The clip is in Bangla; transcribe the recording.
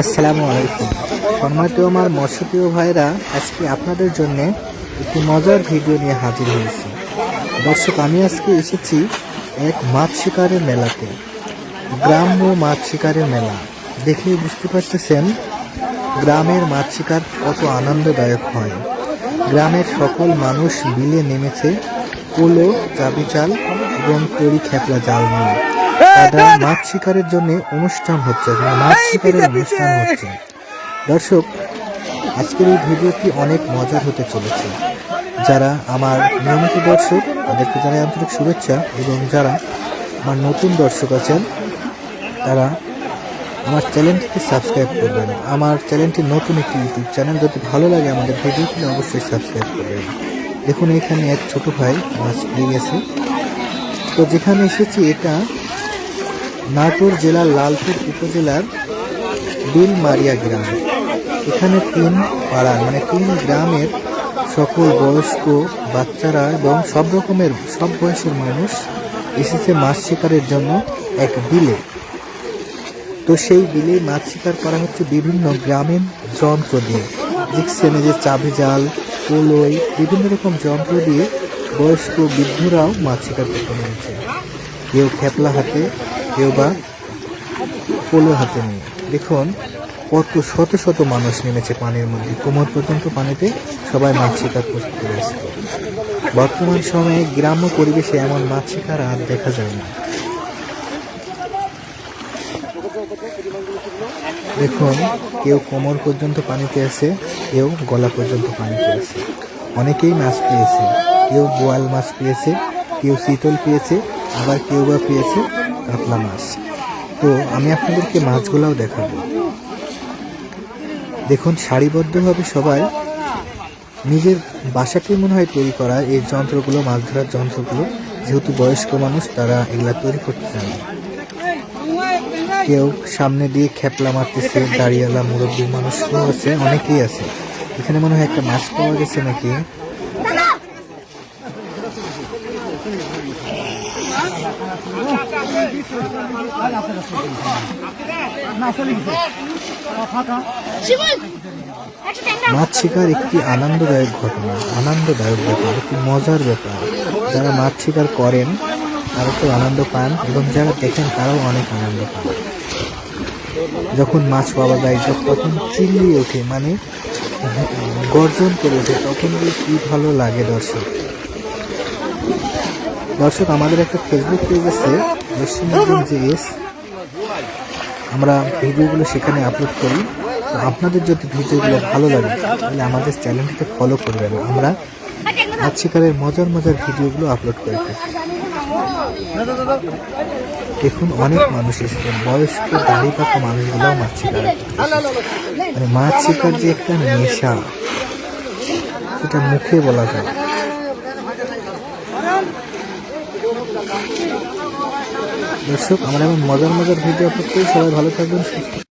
আসসালামু আলাইকুম। সম্মানিত আমার মৎস্যপ্রিয় ভাইরা আজকে আপনাদের জন্য একটি মজার ভিডিও নিয়ে হাজির হয়েছি। দর্শক, আমি আজকে এসেছি এক মাছ শিকারের মেলাতে। গ্রাম্য মাছ শিকারের মেলা। দেখলেই বুঝতে পারতেছেন, গ্রামের মাছ শিকার কত আনন্দদায়ক হয়। গ্রামের সকল মানুষ বিলে নেমেছে, পোলো চাবি চাল এবং তরি খেপলা জাল নিয়ে। তারা মাছ শিকারের জন্য অনুষ্ঠান হচ্ছে মাছ শিকারের অনুষ্ঠান হচ্ছে। দর্শক আজকের এই ভিডিওটি অনেক মজার হতে চলেছে। যারা আমার নিয়মিত দর্শক তাদেরকে জানাই আন্তরিক শুভেচ্ছা এবং যারা আমার নতুন দর্শক আছেন তারা আমার চ্যানেলটিকে সাবস্ক্রাইব করবেন। আমার চ্যানেলটি নতুন একটি ইউটিউব চ্যানেল যদি ভালো লাগে আমাদের ভিডিওটি অবশ্যই সাবস্ক্রাইব করবেন। দেখুন এখানে এক ছোট ভাই মাছ পেয়ে গেছে। তো যেখানে এসেছি এটা নাটোর জেলার লালপুর উপজেলার বিলমারিয়া গ্রাম। এখানে তিন পাড়া মানে তিন গ্রামের সকল বয়স্ক বাচ্চারা এবং সব রকমের, সব বয়সের মানুষ এসেছে মাছ শিকারের জন্য এক বিলে। তো সেই বিলে মাছ শিকার করা হচ্ছে বিভিন্ন গ্রামীণ যন্ত্র দিয়ে। এই যে চাবি জাল পোলই বিভিন্ন রকম যন্ত্র দিয়ে বয়স্ক বৃদ্ধরাও মাছ শিকার করতে নেমেছে। কেউ খেপলা হাতে কেউ বা পোলো হাতে নিয়ে। দেখুন, কত শত শত মানুষ নেমেছে পানির মধ্যে। কোমর পর্যন্ত পানিতে সবাই মাছ শিকার করতে ব্যস্ত। বর্তমান সময়ে গ্রাম্য পরিবেশে এমন মাছ শিকার আর দেখা যায় না। দেখুন, কেউ কোমর পর্যন্ত পানিতে আছে, কেউ গলা পর্যন্ত পানিতে আছে। অনেকেই মাছ পেয়েছে, কেউ বোয়াল মাছ পেয়েছে, কেউ শীতল পেয়েছে, আবার কেউ বা পেয়েছে কাতলা মাছ। তো আমি আপনাদেরকে মাছগুলাও দেখাবো। দেখুন, সারিবদ্ধভাবে সবাই নিজের বাসাকে মনে হয় তৈরি করা এই যন্ত্রগুলো, মাছ ধরার যন্ত্রগুলো। যেহেতু বয়স্ক মানুষ, তারা এগুলা তৈরি করতে জানে কেউ সামনে দিয়ে খেপলা মারতেছে, দাঁড়িয়ালা মুরব্বী মানুষও আছে, অনেকেই আছে। এখানে মনে হয় একটা মাছ পাওয়া গেছে নাকি? মাছ শিকার একটি আনন্দদায়ক ঘটনা, আনন্দদায়ক ব্যাপার, একটি মজার ব্যাপার। যারা মাছ শিকার করেন, তারা তো আনন্দ পান এবং যারা দেখেন, তারাও অনেক আনন্দ পান। যখন মাছ পাওয়া যায় তখন চিল্লিয়ে ওঠে মানে গর্জন করে ওঠে, তখন কি ভালো লাগে দর্শক। দর্শক, আমাদের একটা ফেসবুক পেজ আছে পশ্চিমবঙ্গ জিএস আমরা ভিডিওগুলো সেখানে আপলোড করি। তো আপনাদের যদি ভিডিওগুলো ভালো লাগে, তাহলে আমাদের চ্যানেলটিকে ফলো করবেন আমরা মাছ শিকারের মজার মজার ভিডিওগুলো আপলোড করে থাকি। দেখুন, অনেক মানুষ এসেছেন বয়স্ক দাড়ি পাকা মানুষগুলোও মাছ শিকার মানে মাছ শিকার যে একটা নেশা, সেটা মুখে বলা যায়। দর্শক আমরা এমন মজার মজার ভিডিও আপলোড সবাই ভালো থাকবেন সুস্থ